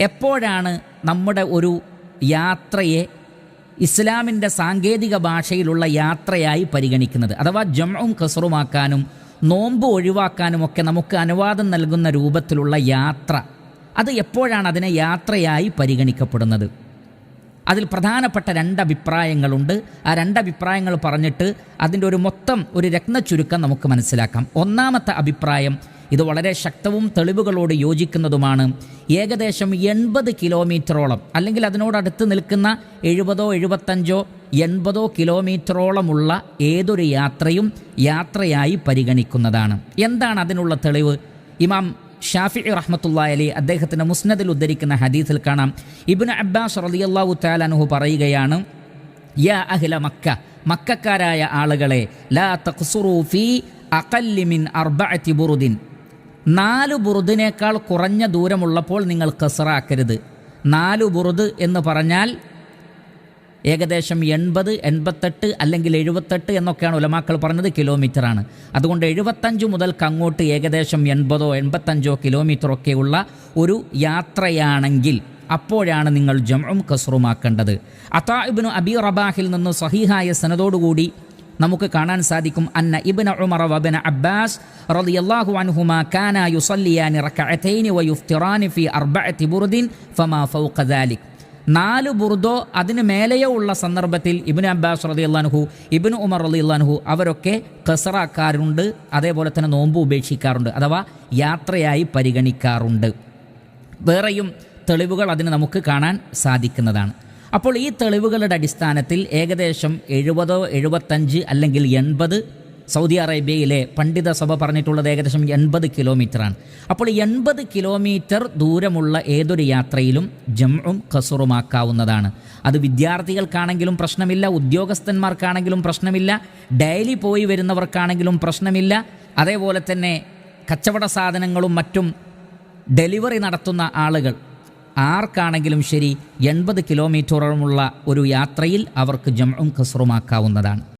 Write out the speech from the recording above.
എപ്പോഴാണ് നമ്മുടെ ഒരു യാത്രയെ ഇസ്ലാമിന്റെ സാങ്കേതിക ഭാഷയിലുള്ള യാത്രയായി പരിഗണിക്കുന്നത്? അഥവാ ജംഉം കസറുമാക്കാനും നോമ്പ് ഒഴിവാക്കാനും ഒക്കെ നമുക്ക് അനുവാദം നൽകുന്ന രൂപത്തിലുള്ള യാത്ര. അത് എപ്പോഴാണ് അതിനെ യാത്രയായി പരിഗണിക്കപ്പെടുന്നത്? അതിൽ പ്രധാനപ്പെട്ട രണ്ട് അഭിപ്രായങ്ങളുണ്ട് ആ രണ്ട് അഭിപ്രായങ്ങൾ പറഞ്ഞിട്ട് അതിന്റെ ഒരു മൊത്തം ഒരു രത്നച്ചുരുക്കം നമുക്ക് മനസ്സിലാക്കാം. ഒന്നാമത്തെ അഭിപ്രായം ഇത് വളരെ ശക്തവും തെളിവുകളോട് യോജിക്കുന്നതുമാണ്. ഏകദേശം എൺപത് കിലോമീറ്ററോളം അല്ലെങ്കിൽ അതിനോടടുത്ത് നിൽക്കുന്ന എഴുപതോ എഴുപത്തഞ്ചോ എൺപതോ കിലോമീറ്ററോളമുള്ള ഏതൊരു യാത്രയും യാത്രയായി പരിഗണിക്കുന്നതാണ്. എന്താണ് അതിനുള്ള തെളിവ്? ഇമാം ഷാഫി റഹ്മത്തുള്ള അലി അദ്ദേഹത്തിന്റെ മുസ്നദിൽ ഉദ്ധരിക്കുന്ന ഹദീസിൽ കാണാം. ഇബ്നു അബ്ബാസ് റളിയല്ലാഹു താലാനുഹു പറയുകയാണ് യാ അഹ്ല മക്ക മക്കാരായ ആളുകളെ ലാ തഖ്സുറു ഫീ അഖല്ലി മിൻ അർബഅത്തി ബുറുദിൻ. നാല് ബുറുദിനേക്കാൾ കുറഞ്ഞ ദൂരമുള്ളപ്പോൾ നിങ്ങൾ കസറാക്കരുത് നാലു ബുറുദ് എന്ന് പറഞ്ഞാൽ ഏകദേശം എൺപത് എൺപത്തെട്ട് അല്ലെങ്കിൽ എഴുപത്തെട്ട് എന്നൊക്കെയാണ് ഉലമാക്കൾ പറഞ്ഞത് കിലോമീറ്ററാണ്. അതുകൊണ്ട് എഴുപത്തഞ്ച് മുതൽക്ക് അങ്ങോട്ട് ഏകദേശം എൺപതോ എൺപത്തഞ്ചോ കിലോമീറ്ററൊക്കെയുള്ള ഒരു യാത്രയാണെങ്കിൽ അപ്പോഴാണ് നിങ്ങൾ ജംഉം കസറുമാക്കേണ്ടത്. അതാഇബിനു അബി റബാഹിൽ നിന്ന് സഹിഹായ സനതോടുകൂടി നമുക്ക് കാണാൻ സാധിക്കും. അന്ന ഇബ്ന ഉമർ വബന അബ്ബാസ് റളിയല്ലാഹു അൻഹുമാ കാന യുസല്ലിയാനി റകഅതൈനി വയുഫ്തിറാനി ഫി അർബഅത്തി ബുർദിൻ ഫമാ ഫൗഖ ദാലിക്. നാല് ബുർദോ അതിന് മേലെയോ ഉള്ള സന്ദർഭത്തിൽ ഇബിന് അബ്ബാസ് റതി അള്ളാൻഹു ഇബിന് ഉമർ റതി അള്ളാൻഹു അവരൊക്കെ കസറാക്കാറുണ്ട് അതേപോലെ തന്നെ നോമ്പ് ഉപേക്ഷിക്കാറുണ്ട് അഥവാ യാത്രയായി പരിഗണിക്കാറുണ്ട്. വേറെയും തെളിവുകൾ അതിന് നമുക്ക് കാണാൻ സാധിക്കുന്നതാണ്. അപ്പോൾ ഈ തെളിവുകളുടെ അടിസ്ഥാനത്തിൽ ഏകദേശം എഴുപതോ എഴുപത്തഞ്ച് അല്ലെങ്കിൽ എൺപത് സൗദി അറേബ്യയിലെ പണ്ഡിത സഭ പറഞ്ഞിട്ടുള്ളത് ഏകദേശം എൺപത് കിലോമീറ്ററാണ്. അപ്പോൾ എൺപത് കിലോമീറ്റർ ദൂരമുള്ള ഏതൊരു യാത്രയിലും ജംഉം കസുറുമാക്കാവുന്നതാണ് അത് വിദ്യാർത്ഥികൾക്കാണെങ്കിലും പ്രശ്നമില്ല ഉദ്യോഗസ്ഥന്മാർക്കാണെങ്കിലും പ്രശ്നമില്ല ഡെയിലി പോയി വരുന്നവർക്കാണെങ്കിലും പ്രശ്നമില്ല. അതേപോലെ തന്നെ കച്ചവട സാധനങ്ങളും മറ്റും ഡെലിവറി നടത്തുന്ന ആളുകൾ ആർക്കാണെങ്കിലും ശരി എൺപത് കിലോമീറ്ററോളമുള്ള ഒരു യാത്രയിൽ അവർക്ക് ജംഉം കസറുമാക്കാവുന്നതാണ്